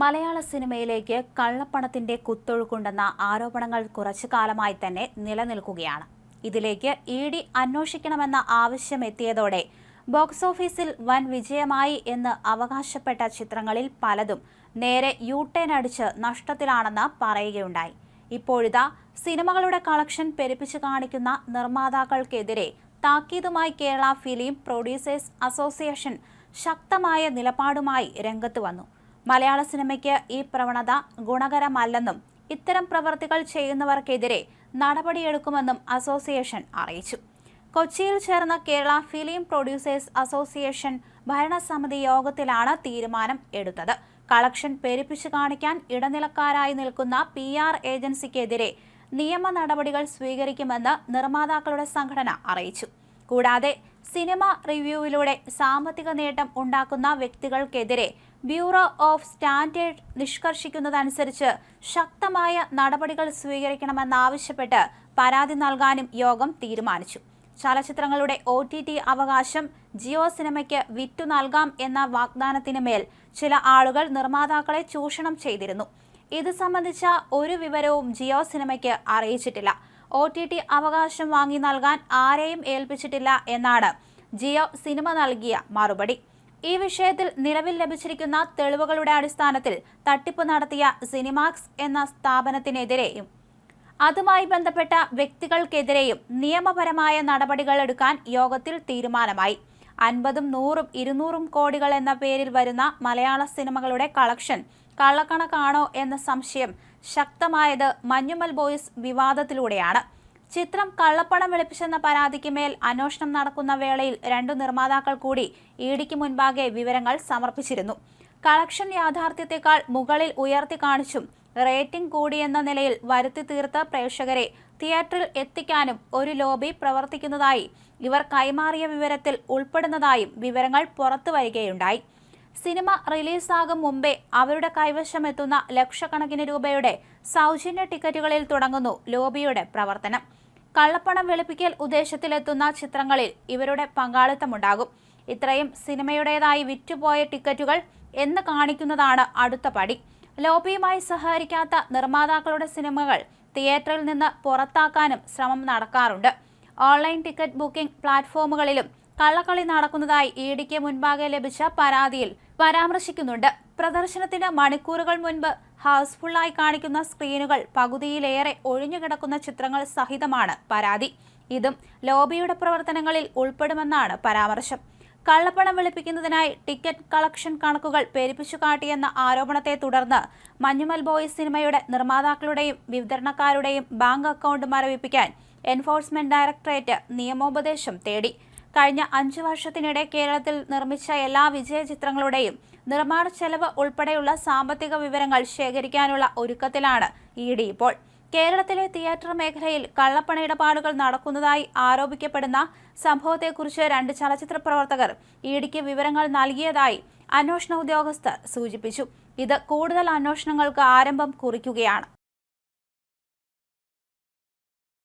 മലയാള സിനിമയിലേക്ക് കള്ളപ്പണത്തിന്റെ കുത്തൊഴുക്കുണ്ടെന്ന ആരോപണങ്ങൾ കുറച്ചു കാലമായി തന്നെ നിലനിൽക്കുകയാണ്. ഇതിലേക്ക് ഇ ഡി അന്വേഷിക്കണമെന്ന ആവശ്യം എത്തിയതോടെ ബോക്സ് ഓഫീസിൽ വൻ വിജയമായി എന്ന് അവകാശപ്പെട്ട ചിത്രങ്ങളിൽ പലതും നേരെ യു ടേൺ അടിച്ച് നഷ്ടത്തിലാണെന്ന് പറയുകയുണ്ടായി. ഇപ്പോഴിതാ സിനിമകളുടെ കളക്ഷൻ പെരുപ്പിച്ചു കാണിക്കുന്ന നിർമ്മാതാക്കൾക്കെതിരെ താക്കീതുമായി കേരള ഫിലിം പ്രൊഡ്യൂസേഴ്സ് അസോസിയേഷൻ ശക്തമായ നിലപാടുമായി രംഗത്ത് വന്നു. മലയാള സിനിമയ്ക്ക് ഈ പ്രവണത ഗുണകരമല്ലെന്നും ഇത്തരം പ്രവർത്തികൾ ചെയ്യുന്നവർക്കെതിരെ നടപടിയെടുക്കുമെന്നും അസോസിയേഷൻ അറിയിച്ചു. കൊച്ചിയിൽ ചേർന്ന കേരള ഫിലിം പ്രൊഡ്യൂസേഴ്സ് അസോസിയേഷൻ ഭരണസമിതി യോഗത്തിലാണ് തീരുമാനം എടുത്തത്. കളക്ഷൻ പെരുപ്പിച്ചു കാണിക്കാൻ ഇടനിലക്കാരായി നിൽക്കുന്ന പി ആർ ഏജൻസിക്കെതിരെ നിയമ നടപടികൾ സ്വീകരിക്കുമെന്ന് നിർമ്മാതാക്കളുടെ സംഘടന അറിയിച്ചു. കൂടാതെ സിനിമ റിവ്യൂവിലൂടെ സാമ്പത്തിക നേട്ടം ഉണ്ടാക്കുന്ന വ്യക്തികൾക്കെതിരെ ബ്യൂറോ ഓഫ് സ്റ്റാൻഡേർഡ് നിഷ്കർഷിക്കുന്നതനുസരിച്ച് ശക്തമായ നടപടികൾ സ്വീകരിക്കണമെന്നാവശ്യപ്പെട്ട് പരാതി നൽകാനും യോഗം തീരുമാനിച്ചു. ചലച്ചിത്രങ്ങളുടെ ഒ ടി ടി അവകാശം ജിയോ സിനിമയ്ക്ക് വിറ്റു നൽകാം എന്ന വാഗ്ദാനത്തിന് മേൽ ചില ആളുകൾ നിർമ്മാതാക്കളെ ചൂഷണം ചെയ്തിരുന്നു. ഇത് സംബന്ധിച്ച ഒരു വിവരവും ജിയോ സിനിമയ്ക്ക് അറിയിച്ചിട്ടില്ല. ഒ ടി ടി അവകാശം വാങ്ങി നൽകാൻ ആരെയും ഏൽപ്പിച്ചിട്ടില്ല എന്നാണ് ജിയോ സിനിമ നൽകിയ മറുപടി. ഈ വിഷയത്തിൽ നിലവിൽ ലഭിച്ചിരിക്കുന്ന തെളിവുകളുടെ അടിസ്ഥാനത്തിൽ തട്ടിപ്പ് നടത്തിയ സിനിമാക്സ് എന്ന സ്ഥാപനത്തിനെതിരെയും അതുമായി ബന്ധപ്പെട്ട വ്യക്തികൾക്കെതിരെയും നിയമപരമായ നടപടികൾ എടുക്കാൻ യോഗത്തിൽ തീരുമാനമായി. അൻപതും നൂറും ഇരുന്നൂറും കോടികൾ എന്ന പേരിൽ വരുന്ന മലയാള സിനിമകളുടെ കളക്ഷൻ കള്ളക്കണക്കാണോ എന്ന സംശയം ശക്തമായത് മഞ്ഞുമൽ ബോയ്സ് വിവാദത്തിലൂടെയാണ്. ചിത്രം കള്ളപ്പണം വെളുപ്പിച്ചെന്ന പരാതിക്ക് മേൽ അന്വേഷണം നടക്കുന്ന വേളയിൽ രണ്ടു നിർമ്മാതാക്കൾ കൂടി ഇഡിക്ക് മുൻപാകെ വിവരങ്ങൾ സമർപ്പിച്ചിരുന്നു. കളക്ഷൻ യാഥാർത്ഥ്യത്തെക്കാൾ മുകളിൽ ഉയർത്തി കാണിച്ചും റേറ്റിംഗ് കൂടിയെന്ന നിലയിൽ വരുത്തി തീർത്ത പ്രേക്ഷകരെ തിയേറ്ററിൽ എത്തിക്കാനും ഒരു ലോബി പ്രവർത്തിക്കുന്നതായി ഇവർ കൈമാറിയ വിവരത്തിൽ ഉൾപ്പെടുന്നതായും വിവരങ്ങൾ പുറത്തു വരികയുണ്ടായി. സിനിമ റിലീസാകും മുമ്പേ അവരുടെ കൈവശം എത്തുന്ന ലക്ഷക്കണക്കിന് രൂപയുടെ സൗജന്യ ടിക്കറ്റുകളിൽ തുടങ്ങുന്നു ലോബിയുടെ പ്രവർത്തനം. കള്ളപ്പണം വെളുപ്പിക്കൽ ഉദ്ദേശത്തിലെത്തുന്ന ചിത്രങ്ങളിൽ ഇവരുടെ പങ്കാളിത്തമുണ്ടാകും. ഇത്രയും സിനിമയുടേതായി വിറ്റുപോയ ടിക്കറ്റുകൾ എന്ന് കാണിക്കുന്നതാണ് അടുത്ത പടി. ലോബിയുമായി സഹകരിക്കാത്ത നിർമ്മാതാക്കളുടെ സിനിമകൾ തിയേറ്ററിൽ നിന്ന് പുറത്താക്കാനും ശ്രമം നടക്കാറുണ്ട്. ഓൺലൈൻ ടിക്കറ്റ് ബുക്കിംഗ് പ്ലാറ്റ്ഫോമുകളിലും കള്ളക്കളി നടക്കുന്നതായി ഇ ഡിക്ക് മുൻപാകെ ലഭിച്ച പരാതിയിൽ പരാമർശിക്കുന്നുണ്ട്. പ്രദർശനത്തിന് മണിക്കൂറുകൾ മുൻപ് ഹൗസ്ഫുള്ളായി കാണിക്കുന്ന സ്ക്രീനുകൾ പകുതിയിലേറെ ഒഴിഞ്ഞുകിടക്കുന്ന ചിത്രങ്ങൾ സഹിതമാണ് പരാതി. ഇതും ലോബിയുടെ പ്രവർത്തനങ്ങളിൽ ഉൾപ്പെടുമെന്നാണ് പരാമർശം. കള്ളപ്പണം വെളുപ്പിക്കുന്നതിനായി ടിക്കറ്റ് കളക്ഷൻ കണക്കുകൾ പെരുപ്പിച്ചു കാട്ടിയെന്ന ആരോപണത്തെ തുടർന്ന് മഞ്ഞുമൽ ബോയ്സ് സിനിമയുടെ നിർമ്മാതാക്കളുടെയും വിതരണക്കാരുടെയും ബാങ്ക് അക്കൗണ്ട് മരവിപ്പിക്കാൻ എൻഫോഴ്സ്മെന്റ് ഡയറക്ടറേറ്റ് നിയമോപദേശം തേടി. കഴിഞ്ഞ അഞ്ചു വർഷത്തിനിടെ കേരളത്തിൽ നിർമ്മിച്ച എല്ലാ വിജയ ചിത്രങ്ങളുടെയും നിർമ്മാണ ചെലവ് ഉൾപ്പെടെയുള്ള സാമ്പത്തിക വിവരങ്ങൾ ശേഖരിക്കാനുള്ള ഒരുക്കത്തിലാണ് ഇ ഡി ഇപ്പോൾ. കേരളത്തിലെ തിയേറ്റർ മേഖലയിൽ കള്ളപ്പണ ഇടപാടുകൾ നടക്കുന്നതായി ആരോപിക്കപ്പെടുന്ന സംഭവത്തെക്കുറിച്ച് രണ്ട് ചലച്ചിത്ര പ്രവർത്തകർ ഇഡിക്ക് ഡിക്ക് വിവരങ്ങൾ നൽകിയതായി അന്വേഷണ ഉദ്യോഗസ്ഥർ സൂചിപ്പിച്ചു. ഇത് കൂടുതൽ അന്വേഷണങ്ങൾക്ക് ആരംഭം കുറിക്കുകയാണ്.